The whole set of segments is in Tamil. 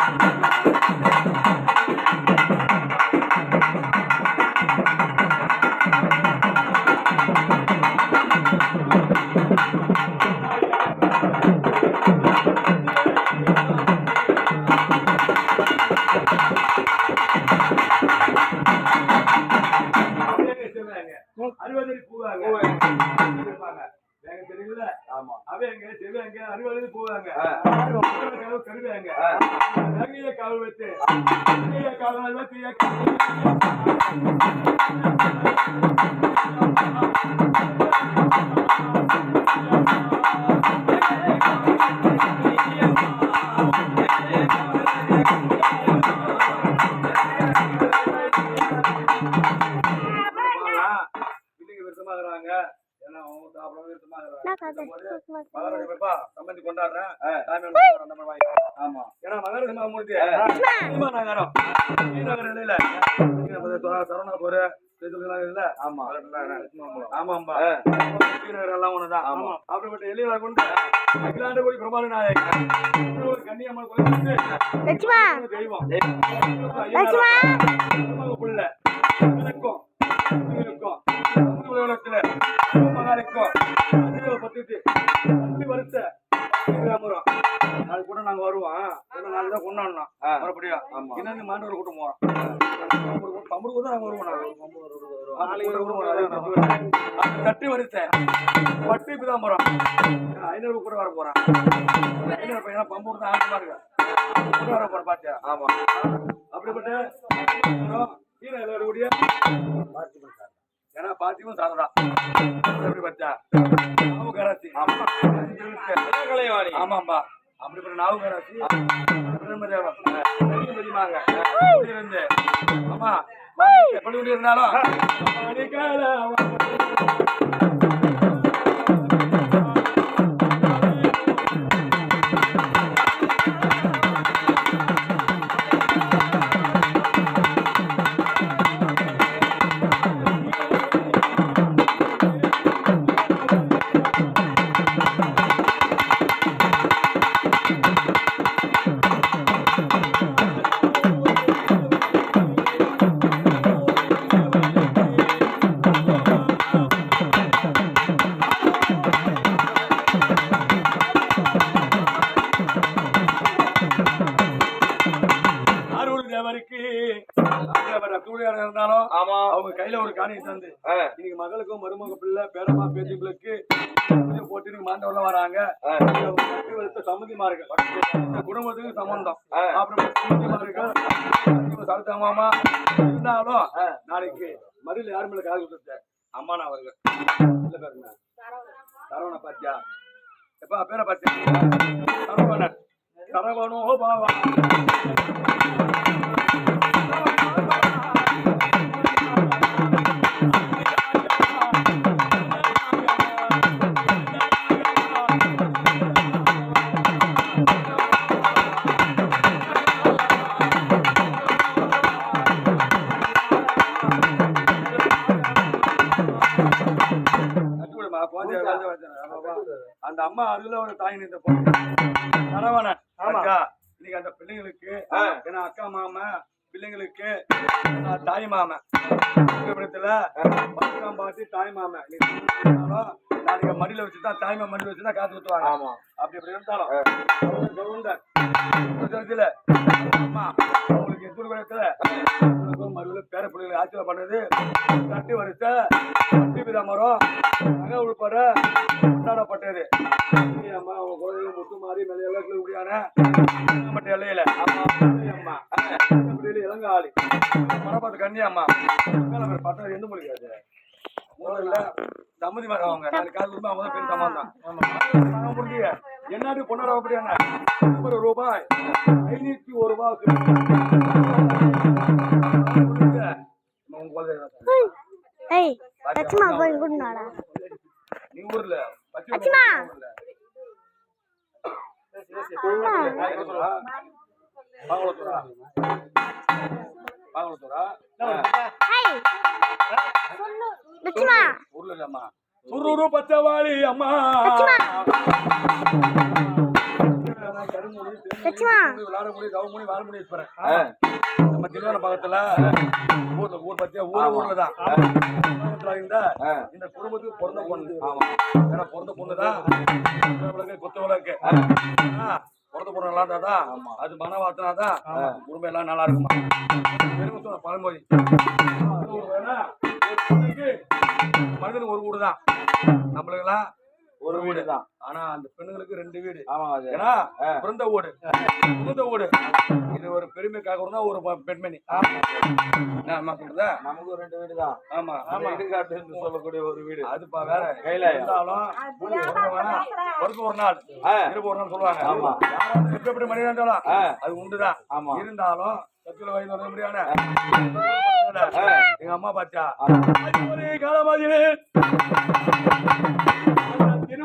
அறுபதடி அவையங்க, செவ்வையங்க, அறுபதடி பூவாங்க. கருவு கருவேங்க. வேங்கைய காவல் வைத்து, வேங்கைய காவல் எல்லாம் ஒண்ணுதான். அப்படிப்பட்ட எல்லையில கொண்டு அகிலாண்ட கோடி பிரபால நாயகன். ஒரு கன்னியம்மன் கோயில் தெய்வம். தான் கொண்டாடணும் மறுபடியும் என்னன்னு மாண்டவர் கூட்டம் போறோம். பம்பருக்கு தான் நாங்க வருவோம் தட்டு வரிசை. பட்டு பிதாம்பரம் ஐநூறு கூட வர போறேன். ஐநூறு பையன் பம்பூர் தான் ஆட்டமா இருக்கு கூட வர போறேன் பாத்தியா? ஆமா. அப்படிப்பட்ட கீழே விளையாடக்கூடிய ஏன்னா பாத்தியும் சாதடா எப்படி நாவு கராச்சி ஆமாம்பா. அப்படிப்பட்ட நாவு கராச்சி பிரம்மதேவம் இருந்து ஆமா. எப்படி இருந்தாலும். அத்துடையார் இருந்தாலும் ஆமா. அவங்க கையில ஒரு காணியை தந்து இன்னைக்கு மகளுக்கும் மருமக பிள்ளை பேரமா பேத்திகளுக்கு பூஜை போட்டு இன்னைக்கு மாண்டவர்ல வராங்க. சம்மதிமார்கள் குடும்பத்துக்கு சம்பந்தம். அப்புறம் சம்மதிமார்கள் சரத்தமாமா இருந்தாலும் நாளைக்கு மதுரையில் யார் மேல காது கொடுத்த? அம்மானா அவர்கள். இல்ல பேருங்க. சரவண பாத்தியா? எப்பா பேரை பாத்தியா? சரவணன். சரவணோ பாவா அந்த அம்மா அருகில ஒரு தாய் நின்ற பொண்ணு. சரவணன் அக்கா, இன்னைக்கு அந்த பிள்ளைங்களுக்கு ஏன்னா அக்கா மாமன் பிள்ளைங்களுக்கு தாய் மாமன் விபரத்துல பத்தாம் பாட்டி தாய் மாமன் நாளைக்கு மடியில வச்சுதான் தாய் மாமன் மடியில வச்சுதான் காத்து குத்துவாங்க. ஆமா. அப்படி இப்படி இருந்தாலும் கவுண்டர், அம்மா. உங்களுக்கு மறுபடியும் பேர பிள்ளைகளை ஆட்சியில் பண்ணது. தட்டி வரிச தட்டி வித மரம் நகை உள்பட கொண்டாடப்பட்டது. அம்மா அவங்க குழந்தைங்க முத்து மாறி மேல எல்லாம் முடியான மட்ட எல்லையில. அம்மா அம்மா இப்படி இளங்காளி. மரபாத்து கண்ணி அம்மா மேல எந்த முடியாது தம்பதி மாதிரி அவங்க. காசு கொடுத்து அவங்க தான் பெரிய சமாதான் முடிய என்னாடி பொண்ணாட அப்படியான ஒரு ரூபாய். ஐநூத்தி ஒரு ரூபாய் லட்சுமா போய் குடுனாடா நீ ஊர்ல. பச்சை லட்சுமா. ஊர்ல. பாங்களத்தூரா? பாங்களத்தூரா? பாங்களத்தூரா? சுருரு பச்சைவாளி அம்மா. நம்ம தில்வான பக்கத்துல ஊர்ல ஊர் பத்தியா ஊர் ஊர்ல தான் இந்த குடும்பத்துக்கு பிறந்த பொண்ணு ஆமா ஏன்னா பிறந்த பொண்ணு தான் விளக்கு கொத்த விளக்கு பிறந்த பொண்ணு நல்லா இருந்தாதான். அது மன வாத்தினா தான் குடும்பம் எல்லாம் நல்லா இருக்குமா பழமொழி ஏன்னா, மனிதனுக்கு ஒரு கூடுதான். தான் நம்மளுக்கெல்லாம் ஒரு வீடு. தான். ஆனா அந்த பெண்ணுங்களுக்கு ரெண்டு வீடு. ஆமா அது. ஏன்னா பிறந்த வீடு புகுந்த வீடு இது ஒரு பெருமைக்காக தான் ஒரு பெண்மணி. அம்மா சொல்றதா நமக்கு ரெண்டு வீடு தான். ஆமா. இடுகாட்டு என்று சொல்லக்கூடிய ஒரு வீடு. அதுப்பா வேற. கைலாயம். இருந்தாலும் பிறக்க ஒரு நாள். இருப்பு ஒரு நாள் சொல்லுவாங்க. ஆமா. யாராவது எப்படி எப்படி மனிதன் இருந்தாலும் ஆ, அது உண்டுதான். ஆமா. இருந்தாலும் சத்துல வயது வர முடியாத. எங்க அம்மா பாச்சா ஆமா. ஒரு காலமாதிரி.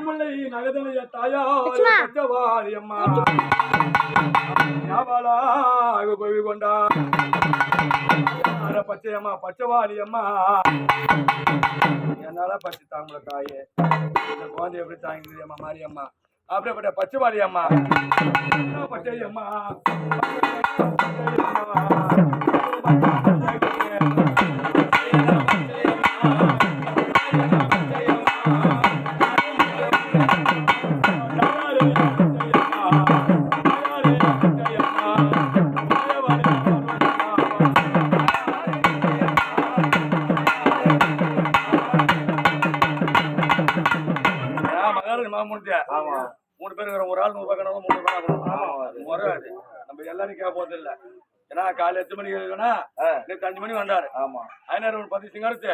திருமலை நகதலைய தாயா லட்சுமா. பச்சவாரி அம்மா யாவாளா கோவி கொண்டா பச்சையம்மா பச்சைவாளி அம்மா என்னால பச்சை தாங்கள தாயே. இந்த குழந்தை எப்படி தாங்குது அம்மா மாரியம்மா? அப்படியேப்பட்ட பச்சைவாளி அம்மா என்ன மூணு பேர் ஒரு ஆள் நூறு ரூபாய் மூணு ரூபாய் அது நம்ம எல்லாரும் கேட்க போறது இல்ல ஏன்னா காலைல எட்டு மணிக்கு இருக்குன்னா. நேற்று அஞ்சு மணி வந்தாரு. ஆமா. ஐநூறு பத்து சிங்காரத்து.